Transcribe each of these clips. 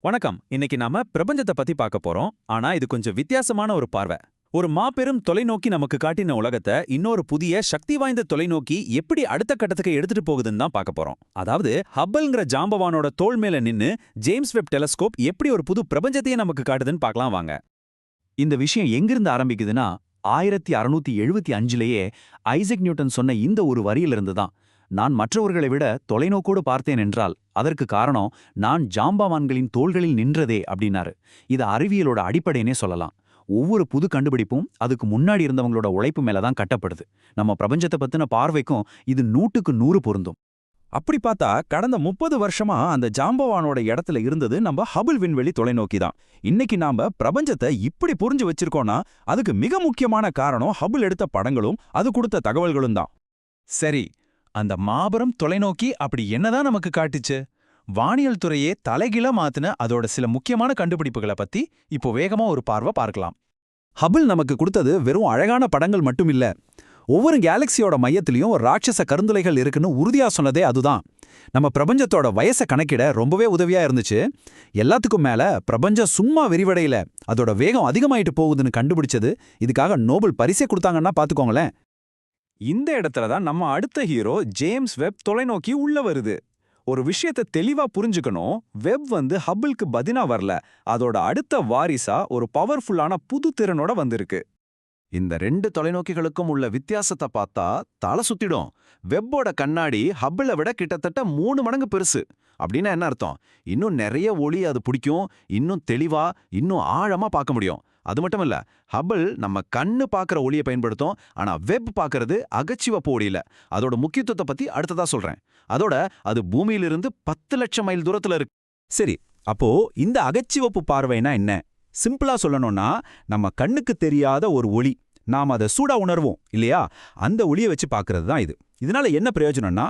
வணக்கம். இன்னைக்கு நாம பிரபஞ்சத்தை பத்தி பார்க்க போறோம். ஆனா இது கொஞ்சம் வித்தியாசமான ஒரு பார்வை. ஒரு மாபெரும் தொலைநோக்கி நமக்கு காட்டின உலகத்தை இன்னொரு புதிய சக்தி வாய்ந்த தொலைநோக்கி எப்படி அடுத்த கட்டத்துக்கு எடுத்துட்டு போகுதுன்னு தான் பார்க்க போறோம். அதாவது ஹப்பல்ங்கிற ஜாம்பவானோட தோள் மேல நின்னு ஜேம்ஸ் வெப் டெலஸ்கோப் எப்படி ஒரு புது பிரபஞ்சத்தையே நமக்கு காட்டுதுன்னு பார்க்கலாம் வாங்க. இந்த விஷயம் எங்கிருந்து ஆரம்பிக்குதுன்னா ஆயிரத்தி அறுநூத்தி எழுபத்தி அஞ்சுலேயே ஐசக் நியூட்டன் சொன்ன இந்த ஒரு வரியிலிருந்து தான். நான் மற்றவர்களை விட தொலைநோக்கோடு பார்த்தேன் என்றால் அதற்கு காரணம் நான் ஜாம்பவான்களின் தோள்களில் நின்றதே அப்படின்னாரு. இது அறிவியலோட அடிப்படைனே சொல்லலாம். ஒவ்வொரு புது கண்டுபிடிப்பும் அதுக்கு முன்னாடி இருந்தவங்களோட உழைப்பு மேல தான் கட்டப்படுது. நம்ம பிரபஞ்சத்தை பத்தின பார்வைக்கும் இது நூட்டுக்கு நூறு பொருந்தும். அப்படி பார்த்தா கடந்த முப்பது வருஷமா அந்த ஜாம்பவானோட இடத்துல இருந்தது நம்ம ஹபிள் விண்வெளி தொலைநோக்கி தான். இன்னைக்கு நாம பிரபஞ்சத்தை இப்படி புரிஞ்சு வச்சிருக்கோம்னா அதுக்கு மிக முக்கியமான காரணம் ஹபிள் எடுத்த படங்களும் அது கொடுத்த தகவல்களும் தான். சரி அந்த மாபெரும் தொலைநோக்கி அப்படி என்னதான் நமக்கு காட்டுச்சு? வானியல் துறையே தலைகீழ மாத்துன அதோட சில முக்கியமான கண்டுபிடிப்புகளை பத்தி இப்போ வேகமா ஒரு பார்வை பார்க்கலாம். ஹபிள் நமக்கு கொடுத்தது வெறும் அழகான படங்கள் மட்டும் இல்ல ஒவ்வொரு கேலக்சியோட மையத்திலையும் ராட்சச கருந்துளைகள் இருக்குன்னு உறுதியா சொன்னதே அதுதான். நம்ம பிரபஞ்சத்தோட வயசை கணக்கிட ரொம்பவே உதவியா இருந்துச்சு. எல்லாத்துக்கும் மேல பிரபஞ்சம் சும்மா விரிவடையில. அதோட வேகம் அதிகமாயிட்டு போகுதுன்னு கண்டுபிடிச்சது இதுக்காக நோபல் பரிசே கொடுத்தாங்கன்னா பாத்துக்கோங்களேன். இந்த இடத்துல தான் நம்ம அடுத்த ஹீரோ ஜேம்ஸ் வெப் தொலைநோக்கி உள்ள வருது. ஒரு விஷயத்தை தெளிவா புரிஞ்சுக்கணும். வெப் வந்து ஹபிள்க்கு பதினா வரல. அதோட அடுத்த வாரிசா ஒரு பவர்ஃபுல்லான புது திறனோட வந்திருக்கு. இந்த ரெண்டு தொலைநோக்கிகளுக்கும் உள்ள வித்தியாசத்தை பார்த்தா தலை சுத்திடும். வெப்போட கண்ணாடி ஹப்பிளை விட கிட்டத்தட்ட மூணு மடங்கு பெருசு. அப்படின்னா என்ன அர்த்தம்? இன்னும் நிறைய ஒளி அது பிடிக்கும். இன்னும் தெளிவா இன்னும் ஆழமா பார்க்க முடியும். அது மட்டும் இல்ல ஹபிள் நம்ம கண்ணு பார்க்குற ஒளியை பயன்படுத்தும் ஆனா வெப் பார்க்கறது அகச்சிவப்பு ஒளியில. அதோட முக்கியத்துவத்தை பத்தி அடுத்ததா சொல்றேன். அதோட அது பூமியிலிருந்து பத்து லட்சம் மைல் தூரத்துல இருக்கு. சரி அப்போ இந்த அகச்சிவப்பு பார்வைனா என்ன? சிம்பிளா சொல்லணும்னா நம்ம கண்ணுக்கு தெரியாத ஒரு ஒளி. நாம் அதை சூடா உணர்வோம் இல்லையா? அந்த ஒளியை வச்சு பார்க்கறது தான் இது. இதனால என்ன பிரயோஜனம்னா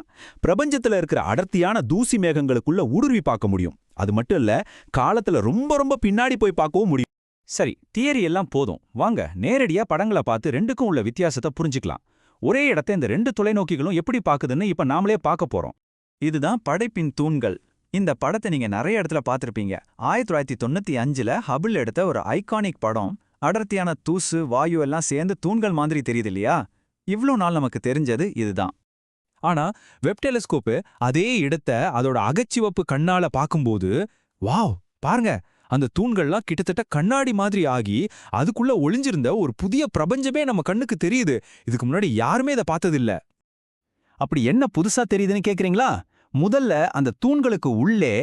பிரபஞ்சத்துல இருக்கிற அடர்த்தியான தூசி மேகங்களுக்குள்ள ஊடுருவி பார்க்க முடியும். அது மட்டும் இல்ல காலத்துல ரொம்ப ரொம்ப பின்னாடி போய் பார்க்கவும் முடியும். சரி தியரி எல்லாம் போதும். வாங்க நேரடியா படங்களை பார்த்து ரெண்டுக்கும் உள்ள வித்தியாசத்தை புரிஞ்சுக்கலாம். ஒரே இடத்த இந்த ரெண்டு தொலைநோக்கிகளும் எப்படி பாக்குதுன்னு இப்ப நாமளே பார்க்க போறோம். இதுதான் படைப்பின் தூண்கள். இந்த படத்தை நீங்க நிறைய இடத்துல பார்த்திருப்பீங்க. ஆயிரத்தி தொள்ளாயிரத்தி தொண்ணூத்தி அஞ்சுல ஹபிள் எடுத்த ஒரு ஐகானிக் படம். அடர்த்தியான தூசு வாயு எல்லாம் சேர்ந்து தூண்கள் மாதிரி தெரியுது இல்லையா? இவ்ளோ நாள் நமக்கு தெரிஞ்சது இதுதான். ஆனா வெப் டெலிஸ்கோப்பு அதே இடத்த அதோட அகச்சிவப்பு கண்ணால பார்க்கும்போது வாவ் பாருங்க அந்த தூண்கள்லாம் கிட்டத்தட்ட கண்ணாடி மாதிரி ஆகி அதுக்குள்ள ஒளிஞ்சிருந்த ஒரு புதிய பிரபஞ்சமே நம்ம கண்ணுக்கு தெரியுது. இதுக்கு முன்னாடி யாருமே இதை பார்த்ததில்ல. அப்படி என்ன புதுசா தெரியுதுன்னு கேக்குறீங்களா? முதல்ல அந்த தூண்களுக்கு உள்ளே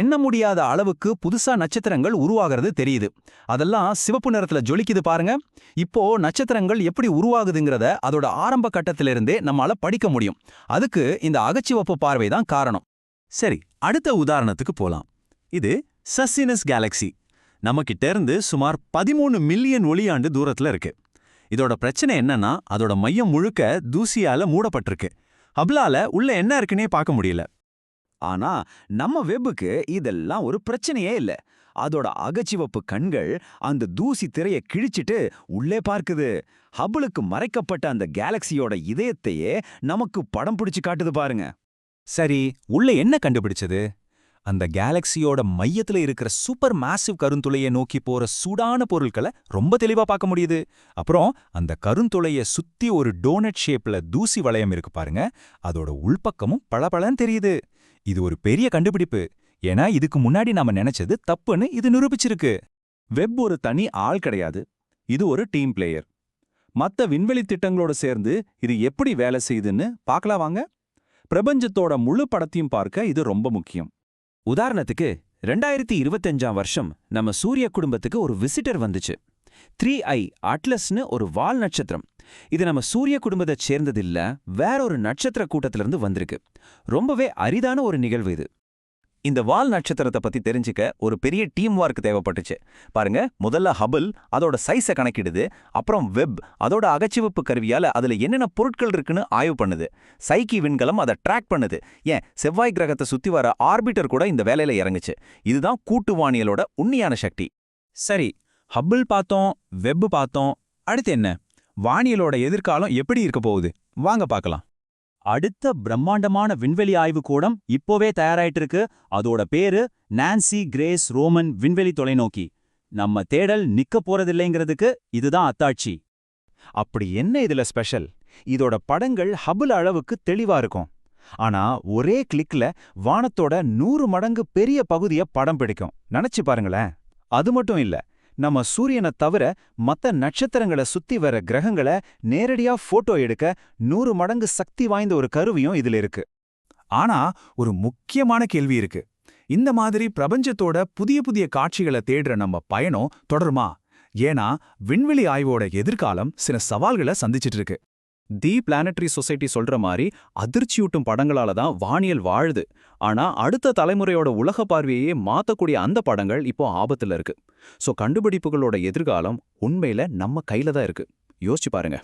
எண்ண முடியாத அளவுக்கு புதுசா நட்சத்திரங்கள் உருவாகிறது தெரியுது. அதெல்லாம் சிவப்பு நிறத்துல ஜொலிக்குது பாருங்க. இப்போ நட்சத்திரங்கள் எப்படி உருவாகுதுங்கிறத அதோட ஆரம்ப கட்டத்திலிருந்தே நம்மால படிக்க முடியும். அதுக்கு இந்த அகச்சிவப்பு பார்வை தான் காரணம். சரி அடுத்த உதாரணத்துக்கு போலாம். இது சசினஸ் கேலக்ஸி. நம்மகிட்ட இருந்து சுமார் பதிமூணு மில்லியன் ஒளியாண்டு தூரத்துல இருக்கு. இதோட பிரச்சனை என்னன்னா அதோட மையம் முழுக்க தூசியால மூடப்பட்டிருக்கு. ஹப்லால உள்ள என்ன இருக்குன்னே பார்க்க முடியல. ஆனா நம்ம வெப்புக்கு இதெல்லாம் ஒரு பிரச்சனையே இல்ல. அதோட அகச்சிவப்பு கண்கள் அந்த தூசி திரைய கிழிச்சிட்டு உள்ளே பார்க்குது. ஹபிளுக்கு மறைக்கப்பட்ட அந்த கேலக்சியோட இதயத்தையே நமக்கு படம் பிடிச்சு காட்டுது பாருங்க. சரி உள்ள என்ன கண்டுபிடிச்சது? அந்த கேலக்சியோட மையத்துல இருக்கிற சூப்பர் மாசிவ் கருந்துளையை நோக்கி போற சூடான பொருட்களை ரொம்ப தெளிவா பார்க்க முடியுது. அப்புறம் அந்த கருந்துளைய சுத்தி ஒரு டோனட் ஷேப்ல தூசி வளையம் இருக்கு பாருங்க. அதோட உள்பக்கமும் பளபளன்னு தெரியுது. இது ஒரு பெரிய கண்டுபிடிப்பு. ஏன்னா இதுக்கு முன்னாடி நாம நினைச்சது தப்புன்னு இது நிரூபிச்சிருக்கு. வெப் ஒரு தனி ஆள் கிடையாது. இது ஒரு டீம் பிளேயர். மத்த விண்வெளி திட்டங்களோட சேர்ந்து இது எப்படி வேலை செய்யுதுன்னு பார்க்கலாம் வாங்க. பிரபஞ்சத்தோட முழு படத்தையும் பார்க்க இது ரொம்ப முக்கியம். உதாரணத்துக்கு ரெண்டாயிரத்தி இருபத்தஞ்சாம் வருஷம் நம்ம சூரிய குடும்பத்துக்கு ஒரு விசிட்டர் வந்துச்சு. த்ரீ ஐ அட்லஸ்னு ஒரு வால் நட்சத்திரம். இது நம்ம சூரிய குடும்பத்தை சேர்ந்ததில்ல வேற ஒரு நட்சத்திர கூட்டத்திலிருந்து வந்திருக்கு. ரொம்பவே அரிதான ஒரு நிகழ்வு இது. இந்த வால் நட்சத்திரத்தை பத்தி தெரிஞ்சுக்க ஒரு பெரிய டீம் ஒர்க் தேவைப்பட்டுச்சு. பாருங்க முதல்ல ஹபிள் அதோட சைஸை கணக்கிடுது. அப்புறம் வெப் அதோட அகச்சிவப்பு கருவியால அதுல என்னென்ன பொருட்கள் இருக்குன்னு ஆய்வு பண்ணுது. சைக்கி விண்கலம் அதை ட்ராக் பண்ணுது. ஏன்? செவ்வாய் கிரகத்தை சுத்தி வர ஆர்பிட்டர் கூட இந்த வேலையில இறங்குச்சு. இதுதான் கூட்டு வானியலோட உண்மையான சக்தி. சரி ஹபிள் பார்த்தோம் வெப் பார்த்தோம். அடுத்து என்ன? வானியலோட எதிர்காலம் எப்படி இருக்க போகுது? வாங்க பார்க்கலாம். அடுத்த பிரம்மாண்டமான விண்வெளி ஆய்வுக்கூடம் இப்போவே தயாராயிட்டு இருக்கு அதோட பேரு நான்சி கிரேஸ் ரோமன் விண்வெளி தொலைநோக்கி. நம்ம தேடல் நிக்க போறதில்லைங்கிறதுக்கு இதுதான் அத்தாட்சி. அப்படி என்ன இதுல ஸ்பெஷல்? இதோட படங்கள் ஹபுல் அளவுக்கு தெளிவா இருக்கும். ஆனா ஒரே கிளிக்ல வானத்தோட நூறு மடங்கு பெரிய பகுதிய படம் பிடிக்கும். நினைச்சு பாருங்களேன். அது மட்டும் இல்ல நம்ம சூரியனை தவிர மத்த நட்சத்திரங்களை சுத்தி வர கிரகங்களை நேரடியா போட்டோ எடுக்க நூறு மடங்கு சக்தி வாய்ந்த ஒரு கருவியும் இதுல இருக்கு. ஆனா ஒரு முக்கியமான கேள்வி இருக்கு. இந்த மாதிரி பிரபஞ்சத்தோட புதிய புதிய காட்சிகளை தேடுற நம்ம பயணம் தொடருமா? ஏன்னா விண்வெளி ஆய்வோட எதிர்காலம் சில சவால்களை சந்திச்சிட்டு இருக்கு. தி பிளானட்ரி சொசைட்டி சொல்ற மாதிரி அதிர்ச்சியூட்டும் படங்களால தான் வானியல் வாழுது. ஆனா அடுத்த தலைமுறையோட உலக பார்வையே மாத்தக்கூடிய அந்த படங்கள் இப்போ ஆபத்துல இருக்கு. சோ கண்டுபிடிப்புகளோட எதிர்காலம் உண்மையில நம்ம கையில தான் இருக்கு. யோசிச்சு பாருங்க.